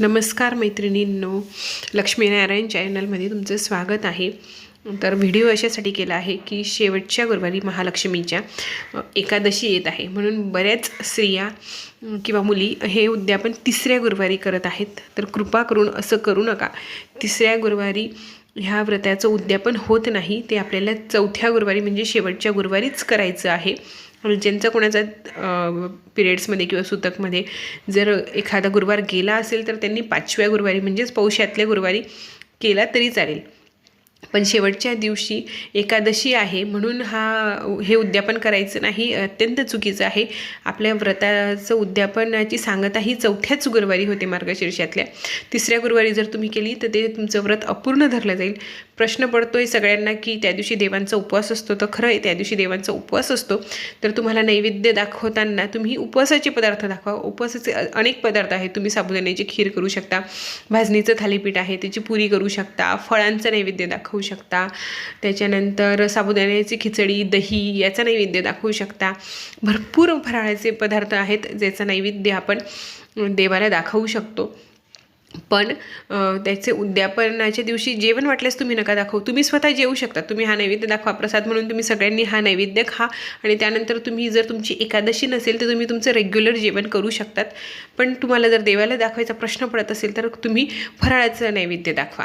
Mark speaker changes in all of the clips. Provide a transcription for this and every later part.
Speaker 1: नमस्कार मैत्रिणींनो लक्ष्मीनारायण चॅनलमध्ये तुमचं स्वागत आहे. तर व्हिडिओ अशासाठी केला आहे की शेवटच्या गुरुवारी महालक्ष्मीच्या एकादशी येत आहे. म्हणून बऱ्याच स्त्रिया किंवा मुली हे उद्यापन तिसऱ्या गुरुवारी करत आहेत. तर कृपा करून असं करू नका. तिसऱ्या गुरुवारी ह्या व्रताचं उद्यापन होत नाही. ते आपल्याला चौथ्या गुरुवारी म्हणजे शेवटच्या गुरुवारीच करायचं आहे. म्हणून ज्यांचा कोणाचा पिरियड्समध्ये किंवा सुतकमध्ये जर एखादा गुरुवार गेला असेल तर त्यांनी पाचव्या गुरुवारी म्हणजेच पौषातल्या गुरुवारी केला तरी चालेल. पण शेवटच्या दिवशी एकादशी आहे म्हणून हा हे उद्यापन करायचं नाही अत्यंत चुकीचं आहे. आपल्या व्रताचं उद्यापनाची सांगता ही चौथ्याच गुरुवारी होते मार्गशीर्षातल्या. तिसऱ्या गुरुवारी जर तुम्ही केली तर ते तुमचं व्रत अपूर्ण धरलं जाईल. प्रश्न पडतो आहे सगळ्यांना की त्या दिवशी देवांचा उपवास असतो तर खरं आहे त्या दिवशी देवांचा उपवास असतो. तर तुम्हाला नैवेद्य दाखवताना तुम्ही उपवासाचे पदार्थ दाखवा. उपवासाचे अनेक पदार्थ आहेत. तुम्ही साबुदाण्याची खीर करू शकता भाजणीचं थालीपीठ आहे त्याची पुरी करू शकता फळांचं नैवेद्य दाखवू शकता. त्याच्यानंतर साबुदाण्याची खिचडी दही याचा नैवेद्य दाखवू शकता. भरपूर फराळाचे पदार्थ आहेत ज्याचा नैवेद्य आपण देवाला दाखवू शकतो. पण त्याचे उद्यापनाच्या दिवशी जेवण वाटल्यास तुम्ही नका दाखवू. तुम्ही स्वतः जेवू शकता. तुम्ही हा नैवेद्य दाखवा. प्रसाद म्हणून तुम्ही सगळ्यांनी हा नैवेद्य खा आणि त्यानंतर तुम्ही जर तुमची एकादशी नसेल तर तुम्ही तुमचं रेग्युलर जेवण करू शकतात. पण तुम्हाला जर देवाला दाखवायचा प्रश्न पडत असेल तर तुम्ही फराळाचं नैवेद्य दाखवा.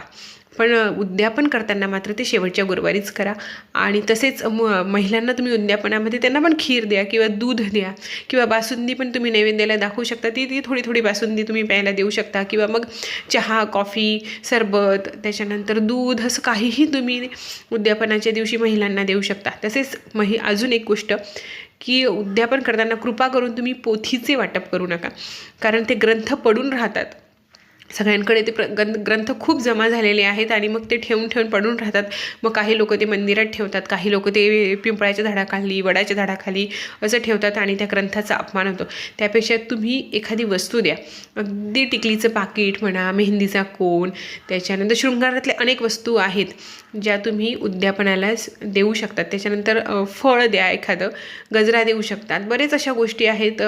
Speaker 1: पण उद्यापन करताना मात्र ते शेवटच्या गुरुवारीच करा. आणि तसेच म महिलांना तुम्ही उद्यापनामध्ये त्यांना पण खीर द्या किंवा दूध द्या किंवा बासुंदी पण तुम्ही नैवेद्याला दाखवू शकता. ती ती थोडी थोडी बासुंदी तुम्ही प्यायला देऊ शकता किंवा मग चहा कॉफी सरबत त्याच्यानंतर दूध असं काहीही तुम्ही उद्यापनाच्या दिवशी महिलांना देऊ शकता. तसेच मही अजून एक गोष्ट की उद्यापन करताना कृपा करून तुम्ही पोथीचे वाटप करू नका. कारण ते ग्रंथ पडून राहतात. सगळ्यांकडे ते प्र ग्रंथ खूप जमा झालेले आहेत आणि मग ते ठेवून ठेवून पडून राहतात. मग काही लोक ते मंदिरात ठेवतात काही लोक ते पिंपळाच्या झाडाखाली वडाच्या झाडाखाली असं ठेवतात आणि त्या ग्रंथाचा अपमान होतो. त्यापेक्षा तुम्ही एखादी वस्तू द्या. अगदी टिकलीचं पाकिट म्हणा मेहंदीचा कोण त्याच्यानंतर शृंगारातले अनेक वस्तू आहेत ज्या तुम्ही उद्यापनाला देऊ शकतात. त्याच्यानंतर फळ द्या एखादं गजरा देऊ शकतात. बरेच अशा गोष्टी आहेत.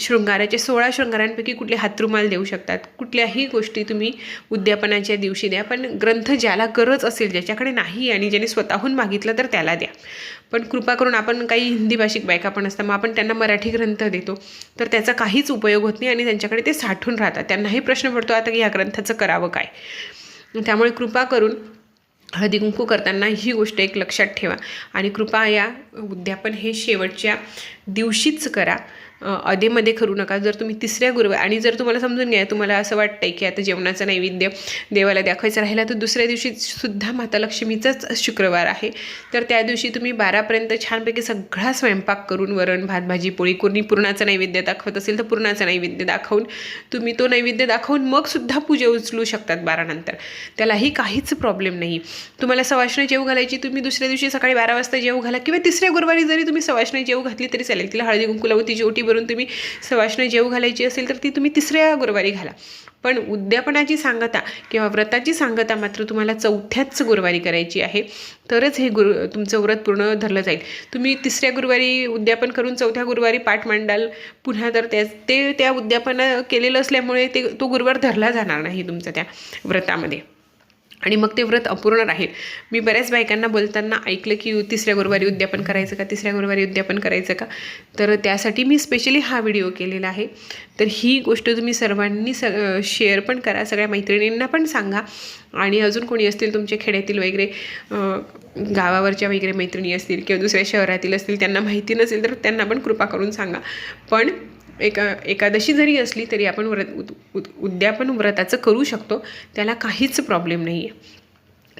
Speaker 1: शृंगाराचे सोळा शृंगारांपैकी कुठले हातरुमाल देऊ शकतात कुठल्याही गोष्टी तुम्ही उद्यापनाच्या दिवशी द्या पण ग्रंथ ज्याला गरज असेल ज्याच्याकडे नाही आणि ज्याने स्वतःहून मागितलं तर त्याला द्या. पण कृपा करून आपण काही हिंदी भाषिक बायका पण असतात मग आपण त्यांना मराठी ग्रंथ देतो तर त्याचा काहीच उपयोग होत नाही आणि त्यांच्याकडे ते साठून राहतात. त्यांनाही प्रश्न पडतो आता की ह्या ग्रंथाचं करावं काय? त्यामुळे कृपा करून हळदी कुंकू करताना ही गोष्ट एक लक्षात ठेवा. आणि कृपा या उद्यापन हे शेवटच्या दिवशीच करा. अधेमध्ये करू नका. जर तुम्ही तिसऱ्या गुरुवार आणि जर तुम्हाला समजून घ्या तुम्हाला असं वाटतंय की आता जेवणाचं नैवेद्य देवाला दाखवायचं राहिला तर दुसऱ्या दिवशी सुद्धा माता लक्ष्मीचाच शुक्रवार आहे. तर त्या दिवशी तुम्ही बारापर्यंत छानपैकी सगळा स्वयंपाक करून वरण भात भाजी पोळी कोणी पुरणाचं नैवेद्य दाखवत असेल तर पुरणाचं नैवेद्य दाखवून तुम्ही तो नैवेद्य दाखवून मग सुद्धा पूजा उचलू शकतात बारानंतर. त्यालाही काहीच प्रॉब्लेम नाही. तुम्हाला सवाष्ण जेव घालायची तुम्ही दुसऱ्या दिवशी सकाळी बारा वाजता जेव घाला किंवा तिसऱ्या गुरुवारी जरी तुम्ही सवाष्ण जेव घातली तरी चालेल. तिला हळदी कुंकू लावून तिची ओटी भरून तुम्ही सवाष्ण जेव घालायची असेल तर ती तुम्ही तिसऱ्या गुरुवारी घाला. पण उद्यापनाची सांगता किंवा व्रताची सांगता मात्र तुम्हाला चौथ्याच गुरुवारी करायची आहे. तरच हे गुरु तुमचं व्रत पूर्ण धरलं जाईल. तुम्ही तिसऱ्या गुरुवारी उद्यापन करून चौथ्या गुरुवारी पाठ मांडाल पुन्हा तर त्या ते त्या उद्यापन केलेलं असल्यामुळे ते तो गुरुवार धरला जाणार नाही तुमचा त्या व्रतामध्ये. आणि मग ते व्रत अपूर्ण राहील. मी बऱ्याच बायकांना बोलताना ऐकलं की तिसऱ्या गुरुवारी उद्यापन करायचं का? तिसऱ्या गुरुवारी उद्यापन करायचं का? तर त्यासाठी मी स्पेशली हा व्हिडिओ केलेला आहे. तर ही गोष्ट तुम्ही सर्वांनी स शेअर पण करा. सगळ्या मैत्रिणींना पण सांगा. आणि अजून कोणी असतील तुमच्या खेड्यातील वगैरे गावावरच्या वगैरे मैत्रिणी असतील किंवा दुसऱ्या शहरातील असतील त्यांना माहिती नसेल तर त्यांना पण कृपा करून सांगा. पण एका एकादशी जरी असली तरी आपण व्रत उद उद उद्यापन व्रताचं करू शकतो. त्याला काहीच प्रॉब्लेम नाही आहे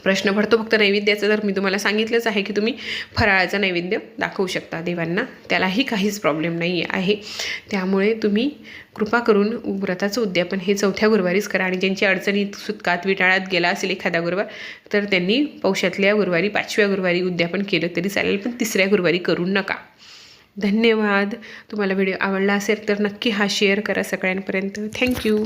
Speaker 1: प्रश्न पडतो फक्त नैवेद्याचं. तर मी तुम्हाला सांगितलंच आहे की तुम्ही फराळाचं नैवेद्य दाखवू शकता देवांना. त्यालाही काहीच प्रॉब्लेम नाही आहे. त्यामुळे तुम्ही कृपा करून व्रताचं उद्यापन हे चौथ्या गुरुवारीच करा. आणि ज्यांची अडचणीत सुटकात विटाळात गेला असेल एखादा गुरुवार तर त्यांनी पौषातल्या गुरुवारी पाचव्या गुरुवारी उद्यापन केलं तरी चालेल. पण तिसऱ्या गुरुवारी करू नका. धन्यवाद. तुम्हाला व्हिडिओ आवडला असेल तर नक्की हा शेअर करा सगळ्यांपर्यंत. थँक्यू.